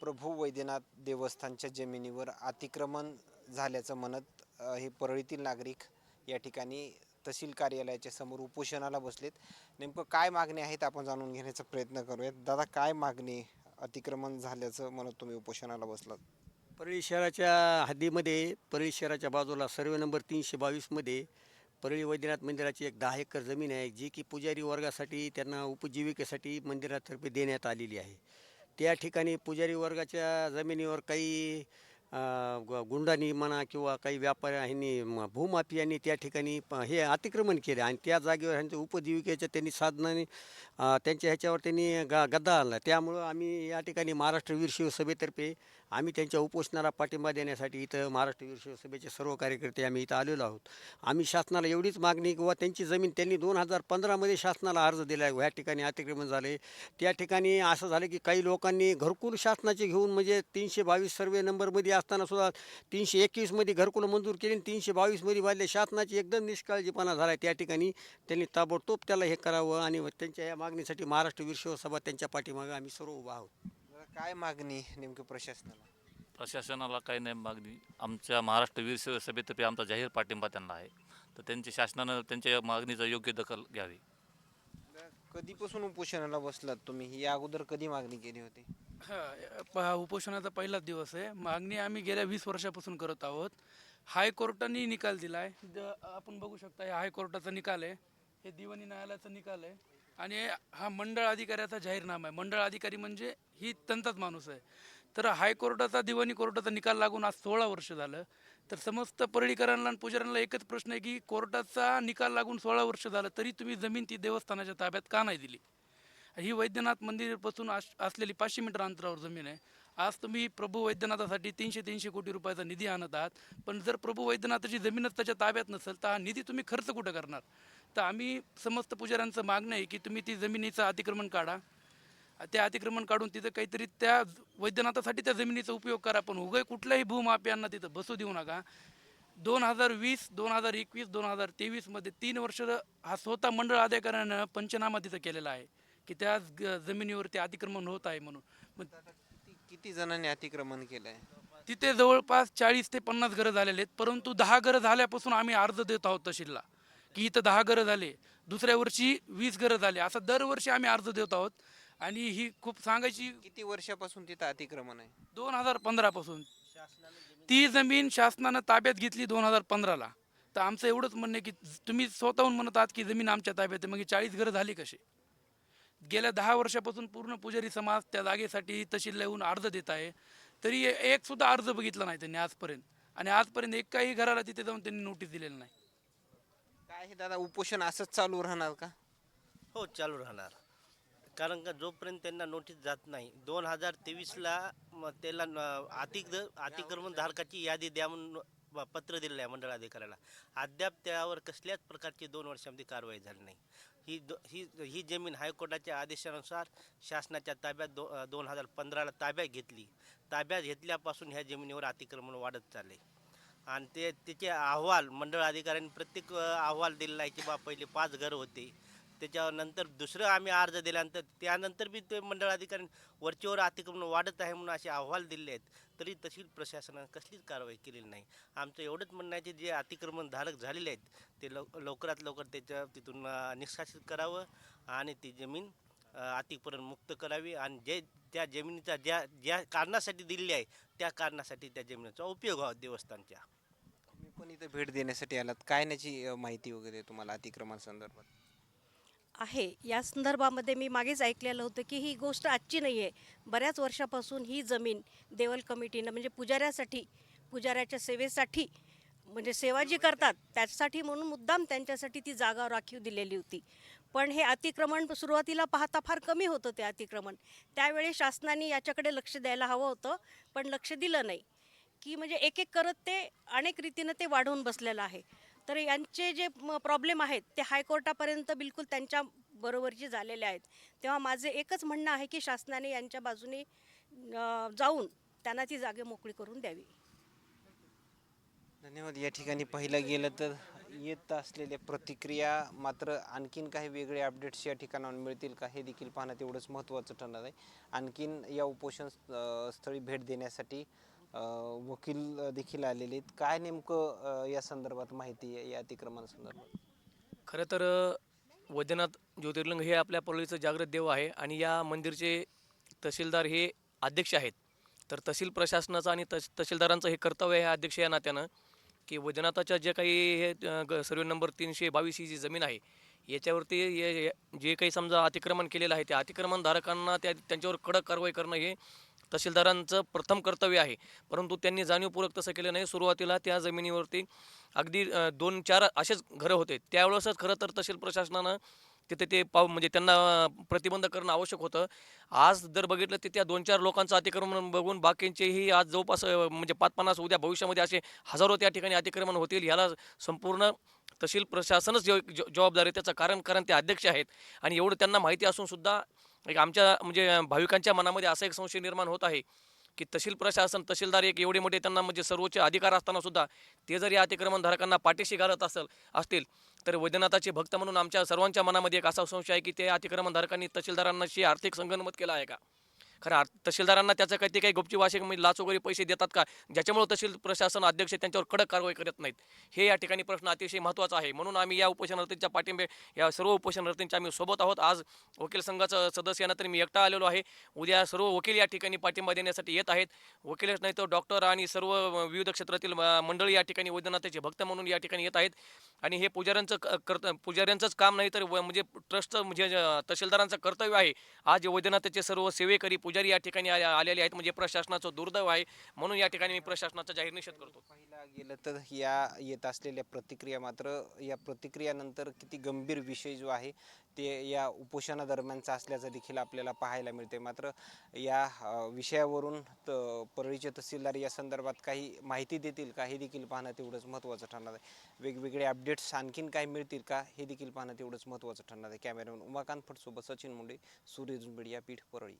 प्रभू वैद्यनाथ देवस्थानच्या जमिनीवर अतिक्रमण झाल्याचं म्हणत हे परळीतील नागरिक या ठिकाणी तहसील कार्यालयाच्या समोर उपोषणाला बसलेत. नेमकं काय मागणी आहेत आपण जाणून घेण्याचा प्रयत्न करूयात. दादा काय मागणी अतिक्रमण झाल्याचं म्हणत तुम्ही उपोषणाला बसलात? परळी शहराच्या हद्दीमध्ये परळी शहराच्या बाजूला सर्वे नंबर तीनशे बावीसमध्ये परळी वैद्यनाथ मंदिराची एक दहा एकर जमीन आहे जी की पुजारी वर्गासाठी त्यांना उपजीविकेसाठी मंदिरातर्फे देण्यात आलेली आहे. त्या ठिकाणी पुजारी वर्गाच्या जमिनीवर काही गुंडांनी म्हणा किंवा काही व्यापाऱ्यांनी भूमाफियांनी त्या ठिकाणी हे अतिक्रमण केले आणि त्या जागेवर ह्यांच्या उपजीविकेच्या त्यांनी साधनाने त्यांच्या ह्याच्यावर त्यांनी ग गद्दा आणला. त्यामुळं आम्ही या ठिकाणी महाराष्ट्र वीर शिवसभेतर्फे आम्ही त्यांच्या उपोषणाला पाठिंबा देण्यासाठी इथं महाराष्ट्र वीर शिवसभेचे सर्व कार्यकर्ते आम्ही इथं आलेलो आहोत. आम्ही शासनाला एवढीच मागणी किंवा त्यांची जमीन त्यांनी दोन हजार पंधरामध्ये शासनाला अर्ज दिला आहे ह्या ठिकाणी अतिक्रमण झाले. त्या ठिकाणी असं झालं की काही लोकांनी घरकुल शासनाचे घेऊन म्हणजे तीनशे बावीस सर्वे नंबरमध्ये असताना सुद्धा तीनशे एकवीसमध्ये घरकुल मंजूर केली आणि तीनशे बावीसमध्ये वाढले शासनाची एकदम निष्काळजीपणा झाला आहे त्या ठिकाणी त्यांनी ताबडतोब त्याला हे करावं आणि त्यांच्या या मागणीसाठी महाराष्ट्र वीर शिवसभा त्यांच्या पाठीमागं आम्ही सर्व उभा आहोत. काय मागणी नेमकं प्रशासनाला? प्रशासनाला काही नाही मागणी. आमच्या महाराष्ट्र वीर सेवा सभेतर्फे आमचा जाहीर पाठिंबा त्यांना आहे. तर त्यांची शासनानं त्यांच्या या मागणीचा योग्य दखल घ्यावी. कधीपासून उपोषणाला बसलात तुम्ही? या अगोदर कधी मागणी केली होती? हा प- उपोषणाचा पहिलाच दिवस आहे. मागणी आम्ही गेल्या वीस वर्षापासून करत आहोत. हायकोर्टाने निकाल दिला आहे आपण बघू शकता हे हायकोर्टाचा निकाल आहे. हे दिवाणी न्यायालयाचा निकाल आहे. आणि हा मंडळ अधिकाऱ्याचा जाहीरनामा आहे. मंडळ अधिकारी म्हणजे ही तंतच माणूस आहे. तर हायकोर्टाचा दिवाणी कोर्टाचा निकाल लागून आज सोळा वर्ष झालं. तर समस्त परळीकरांना आणि पुजाऱ्यांना एकच प्रश्न आहे की कोर्टाचा निकाल लागून सोळा वर्ष झालं तरी तुम्ही जमीन ती देवस्थानाच्या ताब्यात का नाही दिली? ही वैद्यनाथ मंदिरपासून आस असलेली पाचशे मीटर अंतरावर जमीन आहे. आज तुम्ही प्रभू वैद्यनाथासाठी तीनशे तीनशे कोटी रुपयाचा निधी आणत आहात. पण जर प्रभू वैद्यनाथाची जमीनच त्याच्या ताब्यात नसेल तर हा निधी तुम्ही खर्च कुठं करणार? तर आम्ही समस्त पुजाऱ्यांचं मागणं आहे की तुम्ही ती जमिनीचं अतिक्रमण काढा. त्या अतिक्रमण काढून तिथं काहीतरी त्या वैद्यनाथासाठी त्या जमिनीचा उपयोग करा पण उगय कुठल्याही भूमाफियांना तिथं बसू देऊ नका. दोन हजार वीस दोन हजार एकवीस दोन हजार तेवीसमध्ये तीन वर्ष हा स्वतः मंडळ अधिकाऱ्यानं पंचनामा तिथं केलेला आहे की त्या जमिनीवरती अतिक्रमण होत आहे म्हणून. किती जणांनी अतिक्रमण केलंय? तिथे जवळपास चाळीस ते पन्नास घरं झालेले आहेत परंतु दहा घरं झाल्यापासून आम्ही अर्ज देत आहोत तहसीलला. की इथं दहा घरं झाले दुसऱ्या वर्षी वीस घरं झाले असं दरवर्षी आम्ही अर्ज देत आहोत. आणि ही खूप सांगायची किती वर्षापासून तिथं अतिक्रमण आहे? दोन हजार पंधरापासून. ती जमीन शासनानं ताब्यात घेतली दोन हजार पंधराला. तर आमचं एवढंच म्हणणं आहे की तुम्ही स्वतःहून म्हणत आहात की जमीन आमच्या ताब्यात आहे. मग चाळीस घरं झाली कशी? गेल्या दहा वर्षापासून पूर्ण पुजारी समाज त्या जागेसाठी तहसील येऊन अर्ज देत आहे. तरी एक सुद्धा अर्ज बघितला नाही त्यांनी आजपर्यंत. आणि आजपर्यंत एकाही घराला तिथे जाऊन त्यांनी नोटीस दिलेली नाही. काय हे दादा उपोषण असंच चालू राहणार का? हो चालू राहणार. कारण का जोपर्यंत त्यांना नोटीस जात नाही दोन हजार तेवीसला त्याला न- अतिक अतिक्रमण धारकाची यादी द्या म्हणून पत्र दिलेलं आहे मंडळ अधिकाऱ्याला अद्याप त्यावर कसल्याच प्रकारची दोन वर्षामध्ये कारवाई झाली नाही. ही दो ही ही जमीन हायकोर्टाच्या आदेशानुसार शासनाच्या ताब्यात दो दोन हजार पंधराला ताब्यात घेतली. ताब्यात घेतल्यापासून ह्या जमिनीवर अतिक्रमण वाढत चालले. आणि ते त्याचे अहवाल मंडळ अधिकाऱ्यांनी प्रत्येक अहवाल दिलेला आहे की बा पहिले पाच घर होते. त्याच्यानंतर दुसरं आम्ही अर्ज दिल्यानंतर त्यानंतर बी ते मंडळ अधिकारी वरचेवर अतिक्रमण वाढत आहे म्हणून असे अहवाल दिले आहेत. तरी तशी प्रशासनानं कसलीच कारवाई केलेली नाही. आमचं एवढंच म्हणणं आहे की जे अतिक्रमण धारक झालेले आहेत ते लव लवकरात लवकर त्याच्या तिथून निष्कासित करावं आणि ती जमीन अतिपर्यंत अतिक्रमण मुक्त करावी आणि जे त्या जमिनीचा ज्या ज्या कारणासाठी दिलेली आहे त्या कारणासाठी त्या जमिनीचा उपयोग व्हावा देवस्थानच्या. पण इथे भेट देण्यासाठी आलात? काय त्याची अ, माहिती वगैरे तुम्हाला अतिक्रमण संदर्भात? आहे. या संदर्भामध्ये मी मागेच ऐकलेलं होतं की ही गोष्ट आजची नाही आहे बऱ्याच वर्षापासून ही जमीन देवल कमिटीनं म्हणजे पुजाऱ्यासाठी पुजाऱ्याच्या सेवेसाठी म्हणजे सेवा जी करतात त्यासाठी म्हणून मुद्दाम त्यांच्यासाठी ती जागा राखीव दिलेली होती. पण हे अतिक्रमण सुरुवातीला पाहता फार कमी होतं ते अतिक्रमण. त्यावेळी शासनाने याच्याकडे लक्ष द्यायला हवं होतं पण लक्ष दिलं नाही. की म्हणजे एक एक करत ते अनेक रीतीनं ते वाढवून बसलेलं आहे. तर यांचे जे प्रॉब्लेम आहेत ते हायकोर्टापर्यंत बिलकुल त्यांच्या बरोबरचे झालेले आहेत. तेव्हा माझे एकच म्हणणं आहे की शासनाने यांच्या बाजूने जाऊन त्यांना ती जागे मोकळी करून द्यावी. धन्यवाद. या ठिकाणी पाहिलं गेलं तर येत असलेल्या प्रतिक्रिया मात्र आणखीन काही वेगळे अपडेट्स या ठिकाणाहून मिळतील का हे देखील पाहणं तेवढंच महत्त्वाचं ठरणार आहे. आणखीन या उपोषण स्थळी भेट देण्यासाठी वकील देखील आलेले आहेत. काय नेमकं या संदर्भात माहिती आहे या अतिक्रमणासंदर्भात खरं तर वैद्यनाथ ज्योतिर्लिंग हे आपल्या परळीचं जागृत देव आहे आणि या मंदिरचे तहसीलदार हे अध्यक्ष आहेत. तर तहसील प्रशासनाचं आणि तस तहसीलदारांचं हे कर्तव्य आहे अध्यक्ष या नात्यानं की वैद्यनाथाच्या जे काही हे सर्वे नंबर तीनशे बावीस ही जी जमीन आहे याच्यावरती ये- जे काही समजा अतिक्रमण केलेलं आहे त्या अतिक्रमणधारकांना त्या त्यांच्यावर कडक कारवाई करणं हे तहसीलदारांचं प्रथम कर्तव्य आहे. परंतु त्यांनी जाणीवपूर्वक तसं केलं नाही. सुरुवातीला त्या जमिनीवरती अगदी दोन चार असेच घरं होते. त्यावेळेसच खरं तर तहसील प्रशासनानं तिथे ते पाव म्हणजे त्यांना प्रतिबंध करणं आवश्यक होतं. आज जर बघितलं तर त्या दोन चार लोकांचं अतिक्रमण बघून बाकींचेही आज जवळपास म्हणजे पाच पन्नास उद्या भविष्यामध्ये असे हजारो त्या ठिकाणी अतिक्रमण होतील ह्याला संपूर्ण तहसील प्रशासनच जव- ज- त्याचं कारण कारण ते अध्यक्ष आहेत. आणि एवढं त्यांना माहिती असूनसुद्धा एक आमच्या म्हणजे भाविकांच्या मनामध्ये असा एक संशय निर्माण होत आहे. की तहसील प्रशासन तहसीलदार एक एवढे मोठे त्यांना म्हणजे सर्वोच्च अधिकार असताना सुद्धा ते जर या अतिक्रमणधारकांना पाठीशी घालत असेल असतील तर वैद्यनाथाचे भक्त म्हणून आमच्या सर्वांच्या मनामध्ये एक असा संशय आहे की ते अतिक्रमणधारकांनी तहसीलदारांनाशी आर्थिक संगनमत केला आहे का? खरं तहसीलदारांना त्याचं काही ते काही गुपचूप भाषिक म्हणजे लाच वगैरे पैसे देतात का? ज्याच्यामुळे तहसील प्रशासन अध्यक्ष त्यांच्यावर कडक कारवाई करत नाहीत. हे या ठिकाणी प्रश्न अतिशय महत्त्वाचा आहे. म्हणून आम्ही या उपोषणार्थींच्या पाठिंबे या सर्व उपोषणार्थींच्या आम्ही सोबत आहोत. आज वकील संघाचं सदस्य यांना तरी मी एकटा आलेलो आहे. उद्या सर्व वकील या ठिकाणी पाठिंबा देण्यासाठी येत आहेत. वकीलच नाही तर डॉक्टर आणि सर्व विविध क्षेत्रातील मंडळी या ठिकाणी वैद्यनाथाचे भक्त म्हणून या ठिकाणी येत आहेत. आणि हे पुजाऱ्यांचं क- कर्त पुजाऱ्यांचंच काम नाही तर व- म्हणजे ट्रस्टचं म्हणजे तहसीलदारांचं कर्तव्य आहे. आज वैद्यनाथाचे सर्व सेवेकरी पुजारी या ठिकाणी आलेले आहेत म्हणजे प्रशासनाचं दुर्दैव आहे. म्हणून या ठिकाणी मी प्रशासनाचा जाहीर निषेध करतो. पाहिला गेलं तर या येत असलेल्या प्रतिक्रिया मात्र या प्रतिक्रियानंतर किती गंभीर विषय जो आहे ते या उपोषणादरम्यानचा असल्याचं देखील आपल्याला पाहायला मिळते मात्र या विषयावरून त- परळीचे तहसीलदार या संदर्भात काही माहिती देतील का हे देखील पाहणं तेवढंच महत्त्वाचं ठरणार आहे. वेगवेगळे अपडेट्स आणखीन काय मिळतील का हे देखील पाहणं तेवढंच महत्त्वाचं ठरणार आहे. कॅमेरामॅन उमाकांत फटसोबत सचिन मुंडे सूर्य मीडिया पीठ परळी.